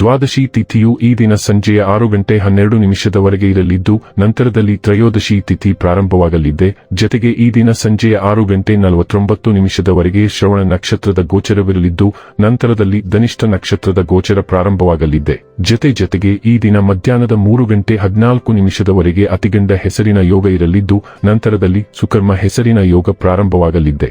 ದ್ವಾದಶಿ ತಿಥಿಯು ಈ ದಿನ ಸಂಜೆಯ ಆರು ಗಂಟೆ ಹನ್ನೆರಡು ನಿಮಿಷದವರೆಗೆ ಇರಲಿದ್ದು, ನಂತರದಲ್ಲಿ ತ್ರಯೋದಶಿ ತಿಥಿ ಪ್ರಾರಂಭವಾಗಲಿದೆ. ಜತೆಗೆ ಈ ದಿನ ಸಂಜೆಯ ಆರು ಗಂಟೆ ನಲವತ್ತೊಂಬತ್ತು ನಿಮಿಷದವರೆಗೆ ಶ್ರವಣ ನಕ್ಷತ್ರದ ಗೋಚರವಿರಲಿದ್ದು, ನಂತರದಲ್ಲಿ ಧನಿಷ್ಠ ನಕ್ಷತ್ರದ ಗೋಚರ ಪ್ರಾರಂಭವಾಗಲಿದೆ. ಜತೆ ಜತೆಗೆ ಈ ದಿನ ಮಧ್ಯಾಹ್ನದ ಮೂರು ಗಂಟೆ ಹದಿನಾಲ್ಕು ನಿಮಿಷದವರೆಗೆ ಅತಿಗಂಡ ಹೆಸರಿನ ಯೋಗ ಇರಲಿದ್ದು, ನಂತರದಲ್ಲಿ ಸುಕರ್ಮ ಹೆಸರಿನ ಯೋಗ ಪ್ರಾರಂಭವಾಗಲಿದೆ.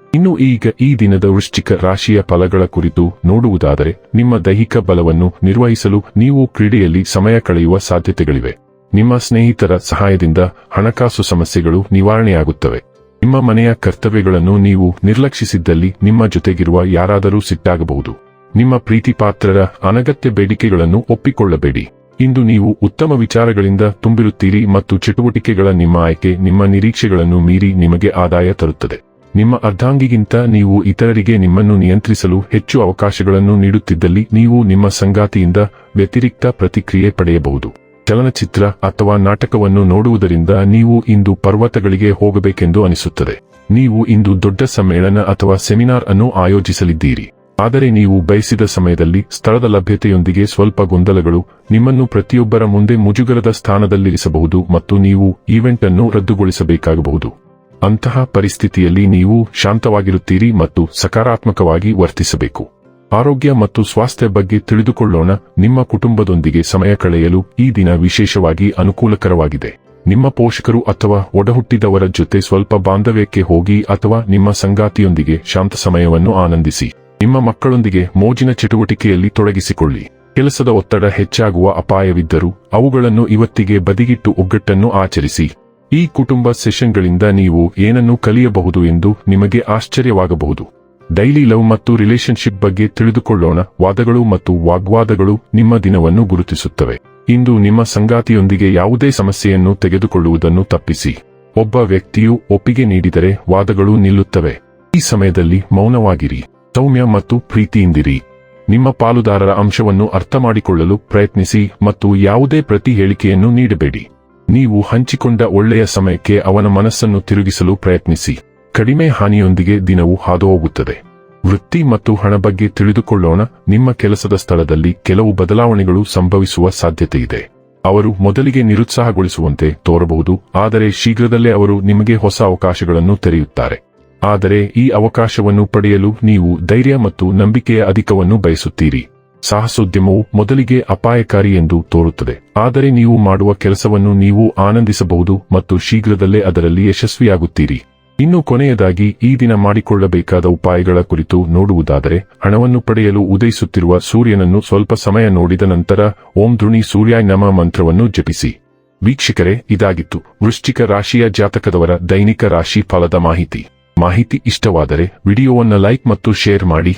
ಇನ್ನು ಈಗ ಈ ದಿನದ ವೃಶ್ಚಿಕ ರಾಶಿಯ ಫಲಗಳ ಕುರಿತು ನೋಡುವುದಾದರೆ, ನಿಮ್ಮ ದೈಹಿಕ ಬಲವನ್ನು ನಿರ್ವಹಿಸಲು ನೀವು ಕ್ರೀಡೆಯಲ್ಲಿ ಸಮಯ ಕಳೆಯುವ ಸಾಧ್ಯತೆಗಳಿವೆ. ನಿಮ್ಮ ಸ್ನೇಹಿತರ ಸಹಾಯದಿಂದ ಹಣಕಾಸು ಸಮಸ್ಯೆಗಳು ನಿವಾರಣೆಯಾಗುತ್ತವೆ. ನಿಮ್ಮ ಮನೆಯ ಕರ್ತವ್ಯಗಳನ್ನು ನೀವು ನಿರ್ಲಕ್ಷಿಸಿದ್ದಲ್ಲಿ ನಿಮ್ಮ ಜೊತೆಗಿರುವ ಯಾರಾದರೂ ಸಿಟ್ಟಾಗಬಹುದು. ನಿಮ್ಮ ಪ್ರೀತಿಪಾತ್ರರ ಅನಗತ್ಯ ಬೇಡಿಕೆಗಳನ್ನು ಒಪ್ಪಿಕೊಳ್ಳಬೇಡಿ. ಇಂದು ನೀವು ಉತ್ತಮ ವಿಚಾರಗಳಿಂದ ತುಂಬಿರುತ್ತೀರಿ ಮತ್ತು ಚಟುವಟಿಕೆಗಳ ನಿಮ್ಮ ಆಯ್ಕೆ ನಿಮ್ಮ ನಿರೀಕ್ಷೆಗಳನ್ನು ಮೀರಿ ನಿಮಗೆ ಆದಾಯ ತರುತ್ತದೆ. ನಿಮ್ಮ ಅರ್ಧಾಂಗಿಗಿಂತ ನೀವು ಇತರರಿಗೆ ನಿಮ್ಮನ್ನು ನಿಯಂತ್ರಿಸಲು ಹೆಚ್ಚು ಅವಕಾಶಗಳನ್ನು ನೀಡುತ್ತಿದ್ದಲ್ಲಿ ನೀವು ನಿಮ್ಮ ಸಂಗಾತಿಯಿಂದ ವ್ಯತಿರಿಕ್ತ ಪ್ರತಿಕ್ರಿಯೆ ಪಡೆಯಬಹುದು. ಚಲನಚಿತ್ರ ಅಥವಾ ನಾಟಕವನ್ನು ನೋಡುವುದರಿಂದ ನೀವು ಇಂದು ಪರ್ವತಗಳಿಗೆ ಹೋಗಬೇಕೆಂದು ಅನಿಸುತ್ತದೆ. ನೀವು ಇಂದು ದೊಡ್ಡ ಸಮ್ಮೇಳನ ಅಥವಾ ಸೆಮಿನಾರ್ ಅನ್ನು ಆಯೋಜಿಸಲಿದ್ದೀರಿ. ಆದರೆ ನೀವು ಬಯಸಿದ ಸಮಯದಲ್ಲಿ ಸ್ಥಳದ ಲಭ್ಯತೆಯೊಂದಿಗೆ ಸ್ವಲ್ಪ ಗೊಂದಲಗಳು ನಿಮ್ಮನ್ನು ಪ್ರತಿಯೊಬ್ಬರ ಮುಂದೆ ಮುಜುಗರದ ಸ್ಥಾನದಲ್ಲಿರಿಸಬಹುದು ಮತ್ತು ನೀವು ಈವೆಂಟ್ ಅನ್ನು ರದ್ದುಗೊಳಿಸಬೇಕಾಗಬಹುದು. ಅಂತಹ ಪರಿಸ್ಥಿತಿಯಲ್ಲಿ ನೀವು ಶಾಂತವಾಗಿರುತ್ತೀರಿ ಮತ್ತು ಸಕಾರಾತ್ಮಕವಾಗಿ ವರ್ತಿಸಬೇಕು. ಆರೋಗ್ಯ ಮತ್ತು ಸ್ವಾಸ್ಥ್ಯ ಬಗ್ಗೆ ತಿಳಿದುಕೊಳ್ಳೋಣ. ನಿಮ್ಮ ಕುಟುಂಬದೊಂದಿಗೆ ಸಮಯ ಕಳೆಯಲು ಈ ದಿನ ವಿಶೇಷವಾಗಿ ಅನುಕೂಲಕರವಾಗಿದೆ. ನಿಮ್ಮ ಪೋಷಕರು ಅಥವಾ ಒಡಹುಟ್ಟಿದವರ ಜೊತೆ ಸ್ವಲ್ಪ ಬಾಂಧವ್ಯಕ್ಕೆ ಹೋಗಿ ಅಥವಾ ನಿಮ್ಮ ಸಂಗಾತಿಯೊಂದಿಗೆ ಶಾಂತ ಸಮಯವನ್ನು ಆನಂದಿಸಿ. ನಿಮ್ಮ ಮಕ್ಕಳೊಂದಿಗೆ ಮೋಜಿನ ಚಟುವಟಿಕೆಯಲ್ಲಿ ತೊಡಗಿಸಿಕೊಳ್ಳಿ. ಕೆಲಸದ ಒತ್ತಡ ಹೆಚ್ಚಾಗುವ ಅಪಾಯವಿದ್ದರೂ ಅವುಗಳನ್ನು ಇವತ್ತಿಗೆ ಬದಿಗಿಟ್ಟು ಒಗ್ಗಟ್ಟನ್ನು ಆಚರಿಸಿ. ಈ ಕುಟುಂಬ ಸೆಷನ್ಗಳಿಂದ ನೀವು ಏನನ್ನು ಕಲಿಯಬಹುದು ಎಂದು ನಿಮಗೆ ಆಶ್ಚರ್ಯವಾಗಬಹುದು. ಡೈಲಿ ಲವ್ ಮತ್ತು ರಿಲೇಶನ್ಶಿಪ್ ಬಗ್ಗೆ ತಿಳಿದುಕೊಳ್ಳೋಣ. ವಾದಗಳು ಮತ್ತು ವಾಗ್ವಾದಗಳು ನಿಮ್ಮ ದಿನವನ್ನು ಗುರುತಿಸುತ್ತವೆ. ಇಂದು ನಿಮ್ಮ ಸಂಗಾತಿಯೊಂದಿಗೆ ಯಾವುದೇ ಸಮಸ್ಯೆಯನ್ನು ತೆಗೆದುಕೊಳ್ಳುವುದನ್ನು ತಪ್ಪಿಸಿ. ಒಬ್ಬ ವ್ಯಕ್ತಿಯು ಒಪ್ಪಿಗೆ ನೀಡಿದರೆ ವಾದಗಳು ನಿಲ್ಲುತ್ತವೆ. ಈ ಸಮಯದಲ್ಲಿ ಮೌನವಾಗಿರಿ. ಸೌಮ್ಯ ಮತ್ತು ಪ್ರೀತಿಯಿಂದಿರಿ. ನಿಮ್ಮ ಪಾಲುದಾರರ ಅಂಶವನ್ನು ಅರ್ಥಮಾಡಿಕೊಳ್ಳಲು ಪ್ರಯತ್ನಿಸಿ ಮತ್ತು ಯಾವುದೇ ಪ್ರತಿ ಹೇಳಿಕೆಯನ್ನು ನೀಡಬೇಡಿ. ನೀವು ಹಂಚಿಕೊಂಡ ಒಳ್ಳೆಯ ಸಮಯಕ್ಕೆ ಅವನ ಮನಸ್ಸನ್ನು ತಿರುಗಿಸಲು ಪ್ರಯತ್ನಿಸಿ. ಕಡಿಮೆ ಹಾನಿಯೊಂದಿಗೆ ದಿನವು ಹಾದುಹೋಗುತ್ತದೆ. ವೃತ್ತಿ ಮತ್ತು ಹಣ ಬಗ್ಗೆ ತಿಳಿದುಕೊಳ್ಳೋಣ. ನಿಮ್ಮ ಕೆಲಸದ ಸ್ಥಳದಲ್ಲಿ ಕೆಲವು ಬದಲಾವಣೆಗಳು ಸಂಭವಿಸುವ ಸಾಧ್ಯತೆಯಿದೆ. ಅವರು ಮೊದಲಿಗೆ ನಿರುತ್ಸಾಹಗೊಳಿಸುವಂತೆ ತೋರಬಹುದು, ಆದರೆ ಶೀಘ್ರದಲ್ಲೇ ಅವರು ನಿಮಗೆ ಹೊಸ ಅವಕಾಶಗಳನ್ನು ತೆರೆಯುತ್ತಾರೆ. ಆದರೆ ಈ ಅವಕಾಶವನ್ನು ಪಡೆಯಲು ನೀವು ಧೈರ್ಯ ಮತ್ತು ನಂಬಿಕೆಯ ಅಧಿಕವನ್ನು ಬಯಸುತ್ತೀರಿ. ಸಾಹಸೋದ್ಯಮವು ಮೊದಲಿಗೆ ಅಪಾಯಕಾರಿ ಎಂದು ತೋರುತ್ತದೆ. ಆದರೆ ನೀವು ಮಾಡುವ ಕೆಲಸವನ್ನು ನೀವು ಆನಂದಿಸಬಹುದು ಮತ್ತು ಶೀಘ್ರದಲ್ಲೇ ಅದರಲ್ಲಿ ಯಶಸ್ವಿಯಾಗುತ್ತೀರಿ. ಇನ್ನು ಕೊನೆಯದಾಗಿ, ಈ ದಿನ ಮಾಡಿಕೊಳ್ಳಬೇಕಾದ ಉಪಾಯಗಳ ಕುರಿತು ನೋಡುವುದಾದರೆ, ಹಣವನ್ನು ಪಡೆಯಲು ಉದಯಿಸುತ್ತಿರುವ ಸೂರ್ಯನನ್ನು ಸ್ವಲ್ಪ ಸಮಯ ನೋಡಿದ ನಂತರ, ಓಂ ಧೃಣಿ ಸೂರ್ಯಾಯ ನಮ ಮಂತ್ರವನ್ನು ಜಪಿಸಿ. ವೀಕ್ಷಕರೇ, ಇದಾಗಿತ್ತು. ವೃಶ್ಚಿಕ ರಾಶಿಯ ಜಾತಕದವರ ದೈನಿಕ ರಾಶಿ ಫಲದ ಮಾಹಿತಿ. ಮಾಹಿತಿ ಇಷ್ಟವಾದರೆ, ವಿಡಿಯೋವನ್ನು ಲೈಕ್ ಮತ್ತು ಶೇರ್ ಮಾಡಿ.